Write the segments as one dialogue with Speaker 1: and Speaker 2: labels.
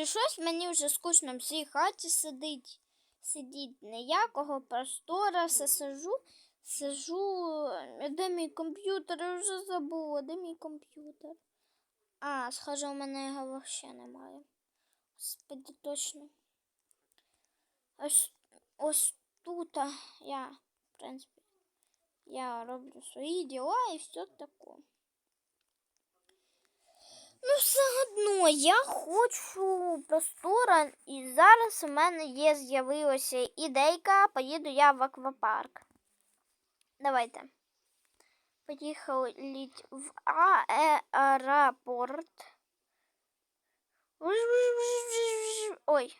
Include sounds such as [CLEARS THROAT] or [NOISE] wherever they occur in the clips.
Speaker 1: Друзі, щось мені вже скучно в цій хаті сидить. Сидіть ніякого простора, все сижу, сижу. Де мій комп'ютер? Я вже забула, де мій комп'ютер? А, схоже, у мене його взагалі немає. Господи, точно. Ось, ось тут я, в принципі, я роблю свої діла і все таке. Ну, все одно я хочу простора, і зараз у мене є з'явилася ідейка, поїду я в аквапарк. Давайте. Поїхали в аеропорт. Ой.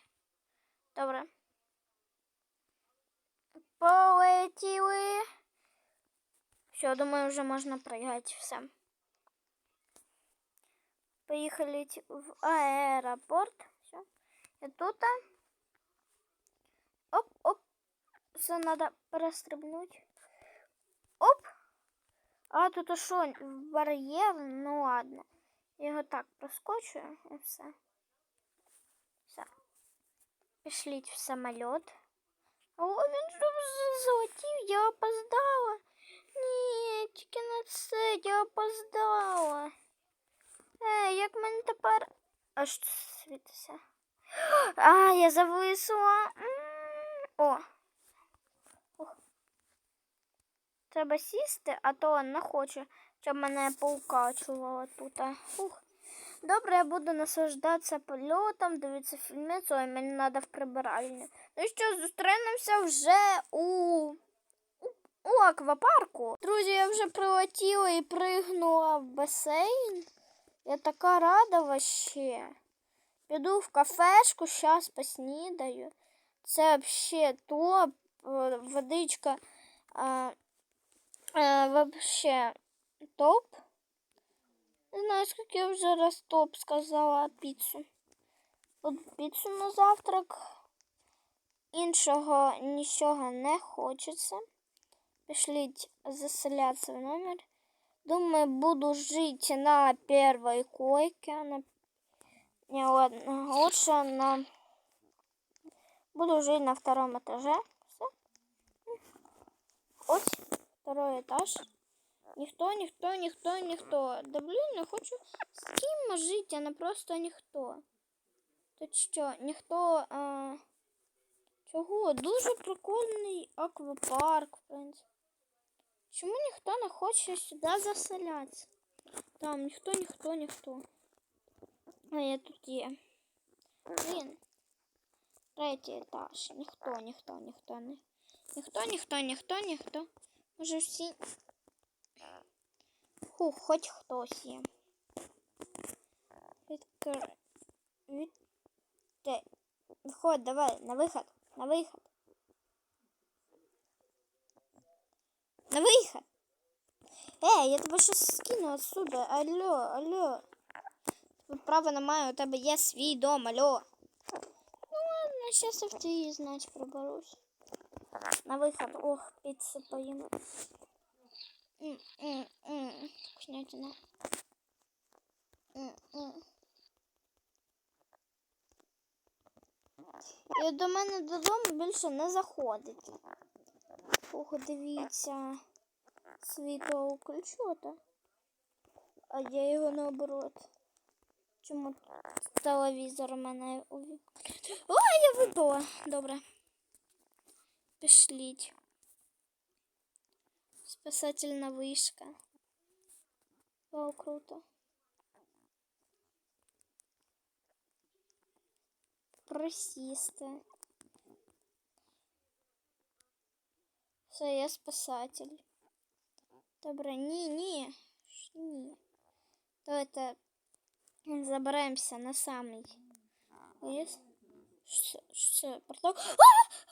Speaker 1: Добре. Полетіли. Все, думаю, вже можна пригати все. Поехали в аэропорт. Все. И тут. Оп, оп. Все надо прострибнуть. Оп. А тут що, бар'єр? Ну ладно. Я його так проскочу і все. Все. Пішліть в самоліт. О, він ж вже злетів, я опоздала. Ні, тільки на це я опоздала. Е, як мені тепер. А що світиться? А, я зависла. О. Треба сісти, а то не хочу, щоб мене поукачувало тут. Ух. Добре, я буду наслаждатися польотом, дивитися фільмець, ой, мені треба в прибиральню. Ну що, зустрінемося вже у, у, у аквапарку. Друзі, я вже прилетіла і пригнула в басейн. Я така рада вообще. Піду в кафешку, зараз поснідаю. Це вообще топ. Е, Водичка а, а, вообще топ. Не знаю, скільки я вже раз топ сказала піцу. От піцу на завтрак. Іншого нічого не хочеться. Пішліть заселятися в номер. Думаю, буду жить на первой койке. На... Не, ладно, лучше на... Буду жить на втором этаже. Все. Ось, второй этаж. Ніхто, ніхто, ніхто, ніхто. Да блін, я хочу з ким жити, а не просто ніхто. Тут що, ніхто. А... Чого? Дуже прикольний аквапарк, в принципі. Чому ніхто не хоче сюди заселятися? Там ніхто, ніхто, ніхто. А я тут є. Блін. Третій етаж. Ніхто, ніхто, ніхто не. Ніхто, ніхто, ніхто, ніхто. Може всі. Фу, хоч хтось є. Відкр... Від... Те. Виходь, давай, на виход, на виход. На виход. Е, я тебе щось скину отсюда. Алло, алло. Тут права немає, у тебе є свій дом, алло. Ну ладно, сейчас я в твій, значить, проберусь. На виход. Ох, піци поїм. М-м-м. Вкуснятина. І до мене додому більше не заходить. Ох, дивіться. Світло включото. А я його наоборот. Чому телевізор у мене уві... О, я випала. Добре. Пішліть. Спасательна вишка. Вау, круто. Просісти. Все, я спасатель. Добре, ні, ні. Давайте заберемося на самий виїзд. Що, портал? А!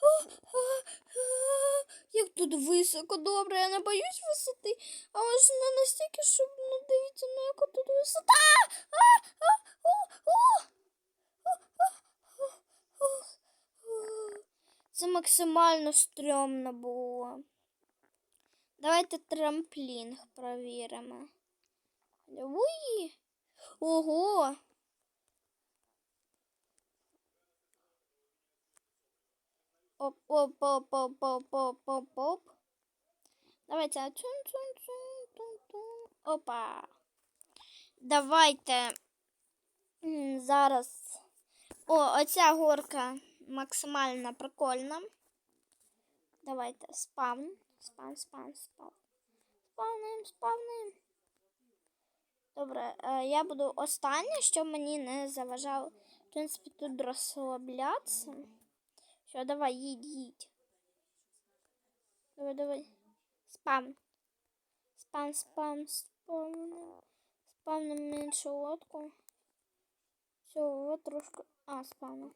Speaker 1: А! А! А! Як тут високо, добре, я не боюсь висоти, але ж не настільки, щоб ну дивіться, ну яка тут висота. А! А! О! О! Це максимально стрьомно було. Давайте трамплінг провіримо. Уї! Ого! Оп-оп-оп-оп-оп-оп-оп-оп. Давайте цун-цун-цун-тун-тун. Опа. Давайте. Зараз. О, оця горка максимально прикольна. Давайте спавн. Спам, спам, спам. Спавним, спавним. Добре, е, я буду останнє, щоб мені не заважало. В принципі, тут розслаблятися. Все, давай, їдь, їдь. Давай, давай. Спам. Спам, спам, спам. На меншу лодку. Все, вот трошки. А, спам.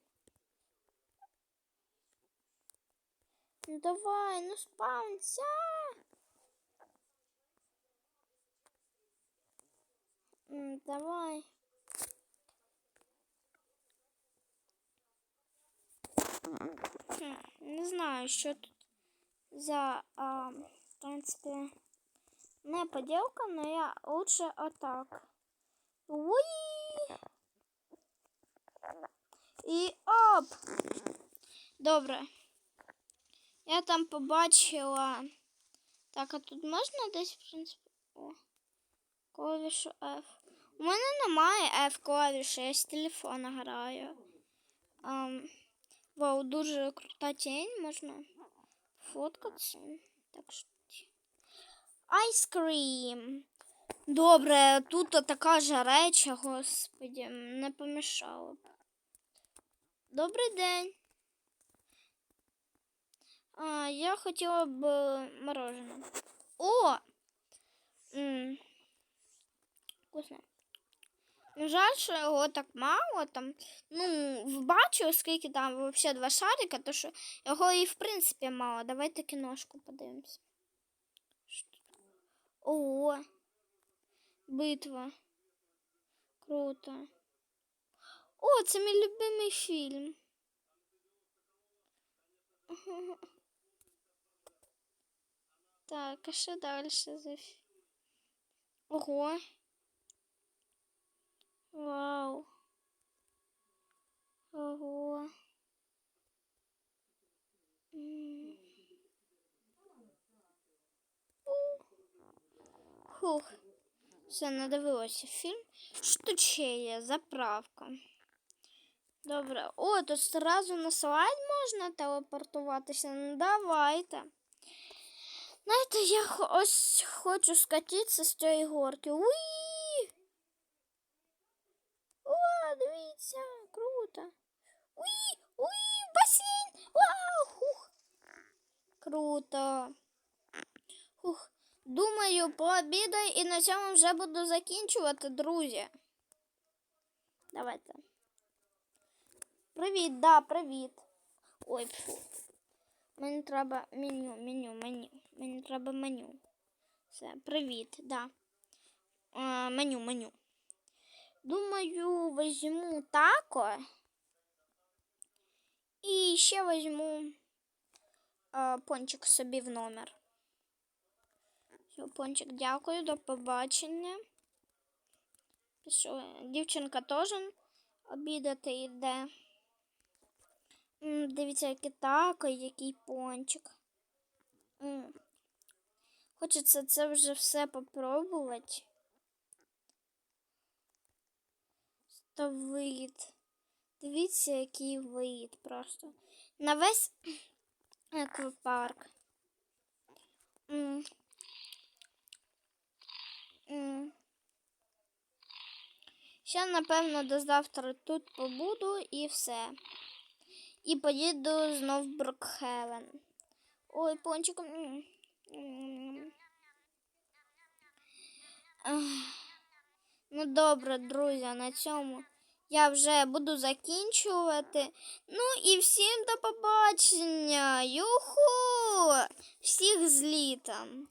Speaker 1: Ну давай, ну спамся. М, Давай. Не знаю, що тут за, а, в принципі, не поділка, но я лучше отак. Уї! І оп! Добре. Я там побачила. Так, а тут можна десь, в принципі. О, клавішу F. У мене немає F клавіші, я з телефона граю. Ам, вау, дуже крута тінь, можна фоткатися. Так що. Айскрім. Добре, тут така жареча, господі, не помішало б. Добрий день. А, я хотіла б е, мороженое. О! М. Вкусно. Ну, жаль, що його так мало там. Ну, бачу, скільки там взагалі два шарика, то що його і в принципі мало. Давайте кіношку тут? Ого. Битва. Круто. О, це мій любимий фільм. [LAUGHS] Так, а що далі за? Ого. Вау. Ого. Фух. Все, надивилося фільм. Що ще є? Заправка. Добре. О, тут одразу на слайд можна телепортуватися. Ну, давайте. Знаєте, я ось хочу скатитися з цієї горки. Уї! О, дивіться, круто. Уї! Уї! Басейн! Вау! Круто. Хух. Думаю, пообідаю і на цьому вже буду закінчувати, друзі. Давайте. Привіт, да, привіт. Ой, фу. Мені треба меню, меню, меню. Мені треба меню. Все, привіт, да. А, меню, меню. Думаю, візьму тако. І ще візьму а, пончик собі в номер. Все, пончик, дякую, до побачення. Пішов. Дівчинка теж обідати йде. Дивіться, яке тако, який пончик. Хочеться це вже все попробувати. Та вид. Дивіться, який вид просто. На весь [CLEARS THROAT] аквапарк. М. Ще, напевно, до завтра тут побуду і все. І поїду знов в Брокхевен. Ой, пончик. Ну, добре, друзі, на цьому я вже буду закінчувати. Ну і всім до побачення. Юху! Всіх з літом.